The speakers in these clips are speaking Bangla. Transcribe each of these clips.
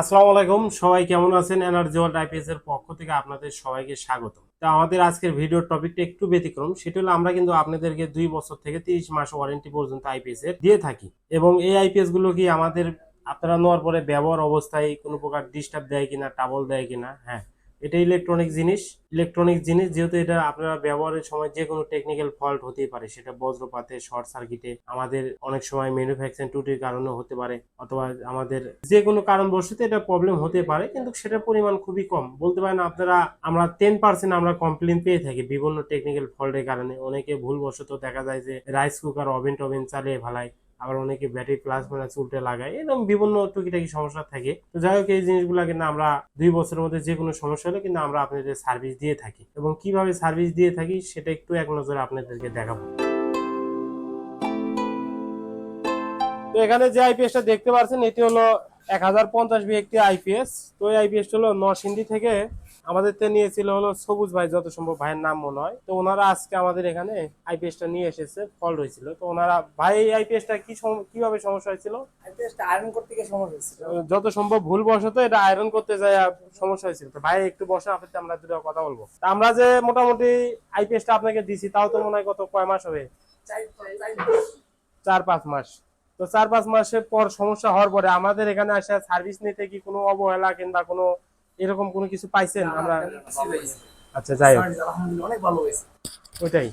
আসসালামু আলাইকুম, সবাই কেমন আছেন? এনার্জি ওয়ার্ল্ড আইপিএস এর পক্ষ থেকে আপনাদের সবাইকে স্বাগত তো আমাদের আজকের ভিডিওর টপিকটা একটু ব্যতিক্রম, সেটা হলো আমরা কিন্তু আপনাদেরকে দুই বছর থেকে তিরিশ মাস ওয়ারেন্টি পর্যন্ত আইপিএস এর দিয়ে থাকি। এবং এই আইপিএসগুলো কি আমাদের আপনারা নেওয়ার পরে ব্যবহার অবস্থায় কোনো প্রকার ডিস্টার্ব দেয় কিনা টাবল দেয় কিনা? হ্যাঁ এটা ইলেকট্রনিক জিনিস। ইলেকট্রনিক জিনিস যেহেতু এটা আপনারা ব্যবহারের সময় যে কোনো টেকনিক্যাল ফল্ট হতেই পারে। সেটা বজ্রপাতে শর্ট সার্কিটে আমাদের অনেক সময় ম্যানুফ্যাকচারিং ত্রুটির কারণে হতে পারে অথবা আমাদের যে কোনো কারণবশত এটা প্রবলেম হতে পারে, কিন্তু সেটার পরিমাণ খুবই কম। বলতে পারেন আপনারা, আমরা টেন পার্সেন্ট আমরা কমপ্লেন পেয়ে থাকি বিভিন্ন টেকনিক্যাল ফল্টের কারণে। অনেকে ভুলবশত দেখা যায় যে রাইস কুকার ওভেন টোভেন চালিয়ে ফেলায়। আবার অনেকে ব্যাটারি প্লাস মাইনাস উল্টে লাগায়। এরকম বিভিন্ন টুকিটাকি সমস্যা থাকে। তো যাই হোক, এই জিনিসগুলো কিন্তু আমরা দুই বছরের মধ্যে যে কোনো সমস্যা হলে কিন্তু আমরা আপনাদের সার্ভিস দিয়ে থাকি। এবং কীভাবে সার্ভিস দিয়ে থাকি, সেটা একটু এক নজরে আপনাদেরকে দেখাবো। এখানে যে আইপিএসটা দেখতে পাচ্ছেন এটি হলো এক হাজার পঞ্চাশ একটি আইপিএস তো এই আইপিএস হলো নরসিংদী থেকে আমাদের তে নিয়েছিল হলো সবুজ ভাই যত সম্ভব ভাইয়ের নাম মনে হয়। তো ওনারা আজকে আমাদের এখানে আইপিএসটা নিয়ে এসেছে ফল্ট হয়েছিল তো ওনারা ভাই এই আইপিএসটা কি কীভাবে সমস্যা হয়েছিল? আইপিএসটা আয়রন করতে গিয়ে সমস্যা হচ্ছিল যত সম্ভব ভুল বশত এটা আয়রন করতে যায় সমস্যা হয়েছিল। তো ভাই একটু বসে আপনার আমরা দুটো কথা বলব। তা আমরা যে মোটামুটি আইপিএসটা আপনাকে দিছি তাও তো মনে হয় কত কয় মাস হবে। চার পাঁচ মাস। তো চার পাঁচ মাসের পর সমস্যা হওয়ার পরে আমাদের এখানে আসে সার্ভিস নিতে কি কোনো অবহেলা কিংবা কোনো এরকম কোনো কিছু পাইছেন আমরা? আচ্ছা যাই হোক। অনেক ভালো হয়েছে। ওইটাই।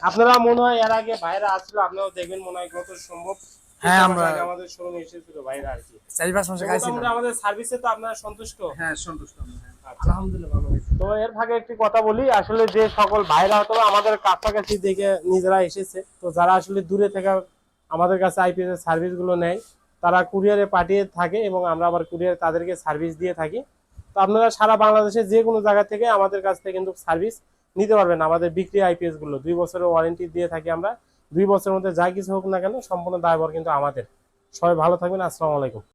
আপনারা মনে হয় এর আগে বাইরে আসছিল আপনারাও দেখবেন মনে হয় যত সম্ভব। হ্যাঁ, আমরা- আমাদের শোরুমে এসেছিল বাইরে আর কি। চারি পাঁচ মাসে খাইছি মোটামুটি আমাদের সার্ভিসে তো আপনারা সন্তুষ্ট? হ্যাঁ সন্তুষ্ট আমরা, হ্যাঁ। আচ্ছা। আলহামদুলিল্লাহ ভালো হয়েছে। তো এর ভাগে একটি কথা বলি আসলে যে সকল ভাইরা হয়তো আমাদের কাছাকাছি দেখে নিজেরা এসেছে তো যারা আসলে দূরে থেকে আমাদের কাছে আইপিএস এর সার্ভিসগুলো নেয়। তারা কুরিয়ারে পাঠিয়ে থাকে এবং আমরা আবার কুরিয়ারে তাদেরকে সার্ভিস দিয়ে থাকি। তো আপনারা সারা বাংলাদেশে যে কোনো জায়গা থেকে আমাদের কাছ থেকে কিন্তু সার্ভিস নিতে পারবেন। আমাদের বিক্রি আইপিএসগুলো দুই বছরের ওয়ারেন্টি দিয়ে থাকি আমরা। দুই বছরের মধ্যে যা কিছু হোক না কেন, সম্পূর্ণ দায়বর কিন্তু আমাদের। সবাই ভালো থাকবেন। আসসালামু আলাইকুম।